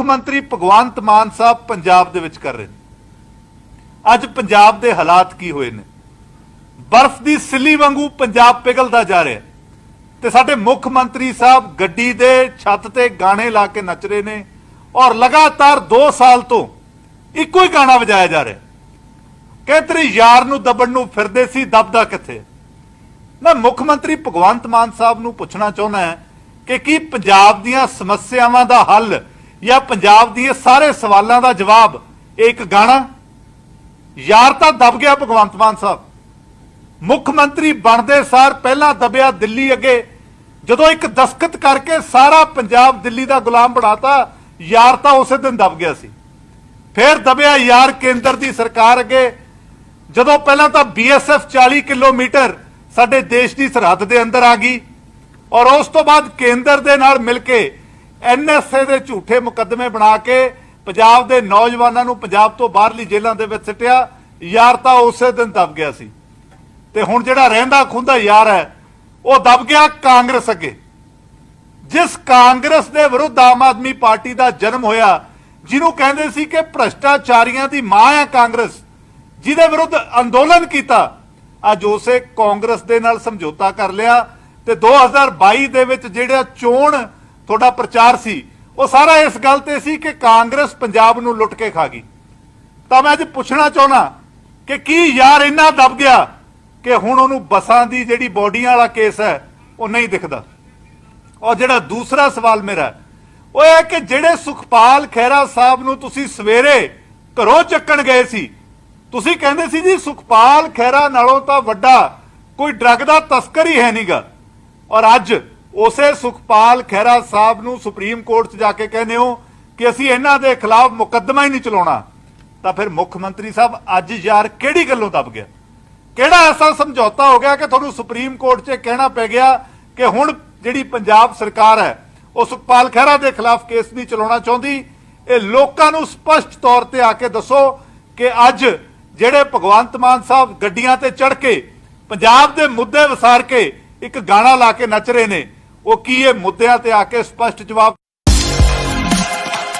ਮੁੱਖ ਮੰਤਰੀ ਭਗਵੰਤ ਮਾਨ ਸਾਹਿਬ ਪੰਜਾਬ ਦੇ ਵਿੱਚ ਕਰ ਰਹੇ ਨੇ। ਅੱਜ ਪੰਜਾਬ ਦੇ ਹਾਲਾਤ ਕੀ ਹੋਏ ਨੇ? ਬਰਫ਼ ਦੀ ਸਿੱਲੀ ਵਾਂਗੂ ਪੰਜਾਬ ਪਿਘਲਦਾ ਜਾ ਰਿਹਾ ਤੇ ਸਾਡੇ ਮੁੱਖ ਮੰਤਰੀ ਸਾਹਿਬ ਗੱਡੀ ਦੇ ਛੱਤ ਤੇ ਗਾਣੇ ਲਾ ਕੇ ਨੱਚ ਰਹੇ ਨੇ ਔਰ ਲਗਾਤਾਰ 2 ਸਾਲ ਤੋਂ ਇੱਕੋ ਹੀ ਗਾਣਾ ਵਜਾਇਆ ਜਾ ਰਿਹਾ ਕਹਿੰਦੇ ਯਾਰ ਨੂੰ ਦੱਬਣ ਨੂੰ ਫਿਰਦੇ ਸੀ ਦੱਬਦਾ ਕਿੱਥੇ? ਮੈਂ ਮੁੱਖ ਮੰਤਰੀ ਭਗਵੰਤ ਮਾਨ ਸਾਹਿਬ ਨੂੰ ਪੁੱਛਣਾ ਚਾਹੁੰਦਾ ਹਾਂ ਕਿ ਕੀ ਪੰਜਾਬ ਦੀਆਂ ਸਮੱਸਿਆਵਾਂ ਦਾ ਹੱਲ ਜਾਂ ਪੰਜਾਬ ਦੀ ਇਹ ਸਾਰੇ ਸਵਾਲਾਂ ਦਾ ਜਵਾਬ, ਇਹ ਇੱਕ ਗਾਣਾ? ਯਾਰ ਤਾਂ ਦਬ ਗਿਆ ਭਗਵੰਤ ਮਾਨ ਸਾਹਿਬ। ਮੁੱਖ ਮੰਤਰੀ ਬਣਦੇ ਸਾਰ ਪਹਿਲਾਂ ਦਬਿਆ ਦਿੱਲੀ ਅੱਗੇ, ਜਦੋਂ ਇੱਕ ਦਸਖਤ ਕਰਕੇ ਸਾਰਾ ਪੰਜਾਬ ਦਿੱਲੀ ਦਾ ਗੁਲਾਮ ਬਣਾਤਾ, ਯਾਰ ਤਾਂ ਉਸੇ ਦਿਨ ਦਬ ਗਿਆ ਸੀ। ਫਿਰ ਦਬਿਆ ਯਾਰ ਕੇਂਦਰ ਦੀ ਸਰਕਾਰ ਅੱਗੇ, ਜਦੋਂ ਪਹਿਲਾਂ ਤਾਂ ਬੀਐਸਐਫ 40 ਕਿਲੋਮੀਟਰ ਸਾਡੇ ਦੇਸ਼ ਦੀ ਸਰਹੱਦ ਦੇ ਅੰਦਰ ਆ ਗਈ, ਔਰ ਉਸ ਤੋਂ ਬਾਅਦ ਕੇਂਦਰ ਦੇ ਨਾਲ ਮਿਲ ਕੇ ਐਨਐਸਏ ਦੇ ਝੂਠੇ ਮੁਕੱਦਮੇ ਬਣਾ ਕੇ ਪੰਜਾਬ ਦੇ ਨੌਜਵਾਨਾਂ ਨੂੰ ਪੰਜਾਬ ਤੋਂ ਬਾਹਰਲੀ ਜੇਲ੍ਹਾਂ ਦੇ ਵਿੱਚ ਸਿੱਟਿਆ, ਯਾਰ ਤਾਂ ਉਸੇ ਦਿਨ ਦਬ ਗਿਆ ਸੀ। ਤੇ ਹੁਣ ਜਿਹੜਾ ਰਹਿੰਦਾ ਖੁੰਦਾ ਯਾਰ ਹੈ, ਉਹ ਦਬ ਗਿਆ ਕਾਂਗਰਸ ਅੱਗੇ। ਜਿਸ ਕਾਂਗਰਸ ਦੇ ਵਿਰੁੱਧ ਆਮ ਆਦਮੀ ਪਾਰਟੀ ਦਾ ਜਨਮ ਹੋਇਆ, ਜਿਹਨੂੰ ਕਹਿੰਦੇ ਸੀ ਕਿ ਭ੍ਰਸ਼ਟਾਚਾਰੀਆਂ ਦੀ ਮਾਂ ਹੈ ਕਾਂਗਰਸ, ਜਿਹਦੇ ਵਿਰੁੱਧ ਅੰਦੋਲਨ ਕੀਤਾ, ਅੱਜ ਉਸੇ ਕਾਂਗਰਸ ਦੇ ਨਾਲ ਸਮਝੌਤਾ ਕਰ ਲਿਆ ਤੇ 2022 ਦੇ ਵਿੱਚ ਜਿਹੜਾ ਚੋਣ ਤੁਹਾਡਾ ਪ੍ਰਚਾਰ ਸੀ, ਉਹ ਸਾਰਾ ਇਸ ਗੱਲ ਤੇ ਸੀ ਕਿ ਕਾਂਗਰਸ ਪੰਜਾਬ ਨੂੰ ਲੁੱਟ ਕੇ ਖਾ ਗਈ। ਤਾਂ ਮੈਂ ਅੱਜ ਪੁੱਛਣਾ ਚਾਹੁੰਦਾ ਕਿ ਕੀ ਯਾਰ ਇੰਨਾ ਦਬ ਗਿਆ ਕਿ ਹੁਣ ਉਹਨੂੰ ਬਸਾਂ ਦੀ ਜਿਹੜੀ ਬੋਡੀਆਂ ਵਾਲਾ ਕੇਸ ਹੈ, ਉਹ ਨਹੀਂ ਦਿਖਦਾ? ਔਰ ਜਿਹੜਾ ਦੂਸਰਾ ਸਵਾਲ ਮੇਰਾ ਉਹ ਇਹ ਕਿ ਜਿਹੜੇ ਸੁਖਪਾਲ ਖਹਿਰਾ ਸਾਹਿਬ ਨੂੰ ਤੁਸੀਂ ਸਵੇਰੇ ਘਰੋਂ ਚੱਕਣ ਗਏ ਸੀ, ਤੁਸੀਂ ਕਹਿੰਦੇ ਸੀ ਜੀ ਸੁਖਪਾਲ ਖਹਿਰਾ ਨਾਲੋਂ ਤਾਂ ਵੱਡਾ ਕੋਈ ਡਰੱਗ ਦਾ ਤਸਕਰ ਹੀ ਹੈ ਨਹੀਂਗਾ ਔਰ ਅੱਜ ਉਸੇ ਸੁਖਪਾਲ ਖਹਿਰਾ ਸਾਹਿਬ ਨੂੰ ਸੁਪਰੀਮ ਕੋਰਟ 'ਚ ਜਾ ਕੇ ਕਹਿੰਦੇ ਹੋ ਕਿ ਅਸੀਂ ਇਹਨਾਂ ਦੇ ਖਿਲਾਫ ਮੁਕੱਦਮਾ ਹੀ ਨਹੀਂ ਚਲਾਉਣਾ। ਤਾਂ ਫਿਰ ਮੁੱਖ ਮੰਤਰੀ ਸਾਹਿਬ ਅੱਜ ਯਾਰ ਕਿਹੜੀ ਗੱਲੋਂ ਦਬ ਗਿਆ? ਕਿਹੜਾ ਐਸਾ ਸਮਝੌਤਾ ਹੋ ਗਿਆ ਕਿ ਤੁਹਾਨੂੰ ਸੁਪਰੀਮ ਕੋਰਟ 'ਚ ਕਹਿਣਾ ਪੈ ਗਿਆ ਕਿ ਹੁਣ ਜਿਹੜੀ ਪੰਜਾਬ ਸਰਕਾਰ ਹੈ, ਉਹ ਸੁਖਪਾਲ ਖਹਿਰਾ ਦੇ ਖਿਲਾਫ ਕੇਸ ਨਹੀਂ ਚਲਾਉਣਾ ਚਾਹੁੰਦੀ। ਇਹ ਲੋਕਾਂ ਨੂੰ ਸਪਸ਼ਟ ਤੌਰ ਤੇ ਆ ਕੇ ਦੱਸੋ ਕਿ ਅੱਜ ਜਿਹੜੇ ਭਗਵੰਤ ਮਾਨ ਸਾਹਿਬ ਗੱਡੀਆਂ ਤੇ ਚੜ ਕੇ ਪੰਜਾਬ ਦੇ ਮੁੱਦੇ ਵਿਸਾਰ ਕੇ ਇੱਕ ਗਾਣਾ ਲਾ ਕੇ ਨੱਚ ਰਹੇ ਨੇ ਉਹ ਕੀ ਇਹ ਮੁੱਦਿਆਂ ਤੇ ਆ ਕੇ ਸਪਸ਼ਟ ਜਵਾਬ